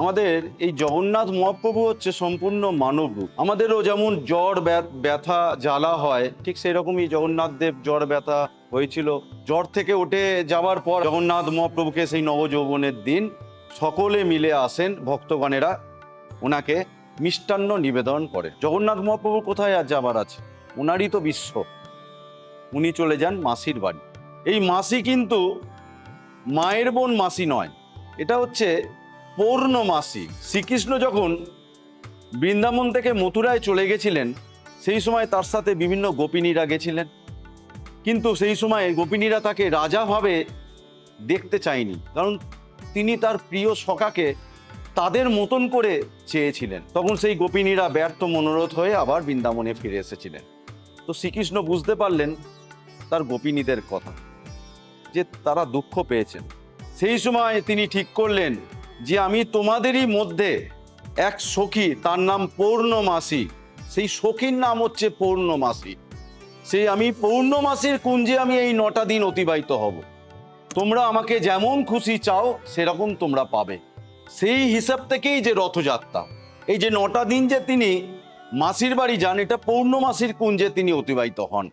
আমাদের এই জগন্নাথ মহাপ্রভু হচ্ছে সম্পূর্ণ মানব রূপ। আমাদেরও যেমন জ্বর ব্যথা জ্বালা হয়, ঠিক সেই রকমই জগন্নাথ দেব জ্বর, ব্যথা হয়েছিল। জ্বর থেকে উঠে যাওয়ার পর জগন্নাথ মহাপ্রভুকে সেই নবযৌবনের দিন সকলে মিলে আসেন, ভক্তগণেরা ওনাকে মিষ্টান্ন নিবেদন করে। জগন্নাথ মহাপ্রভু কোথায় আর যাবার আছে ওনারই তো বিশ্ব। উনি চলে যান মাসির বাড়ি। এই মাসি কিন্তু মায়ের বোন মাসি নয়। এটা হচ্ছে পৌর্ণমাসী। শ্রীকৃষ্ণ যখন বৃন্দাবন থেকে মথুরায় চলে গেছিলেন, সেই সময় তার সাথে বিভিন্ন গোপিনীরা গেছিলেন। কিন্তু সেই সময় গোপিনীরা তাকে রাজাভাবে দেখতে চায়নি, কারণ তিনি তার প্রিয় সখাকে তাদের মতন করে চেয়েছিলেন। তখন সেই গোপিনীরা ব্যর্থ মনোরথ হয়ে আবার বৃন্দাবনে ফিরে এসেছিলেন। তো শ্রীকৃষ্ণ বুঝতে পারলেন তার গোপিনীদের কথা, যে তারা দুঃখ পেয়েছেন। সেই সময় তিনি ঠিক করলেন যে আমি তোমাদেরই মধ্যে এক সখী, তার নাম পৌর্ণমাসী। সেই সখীর নাম হচ্ছে পৌর্ণমাসী। সেই আমি পৌর্ণমাসীর কুঞ্জে আমি এই নটা দিন অতিবাহিত হব। তোমরা আমাকে যেমন খুশি চাও, সেরকম তোমরা পাবে। সেই হিসাব থেকেই যে রথযাত্রা। এই যে নটা দিন যে তিনি মাসির বাড়ি যান, এটা পৌর্ণমাসীর কুঞ্জে তিনি অতিবাহিত হন।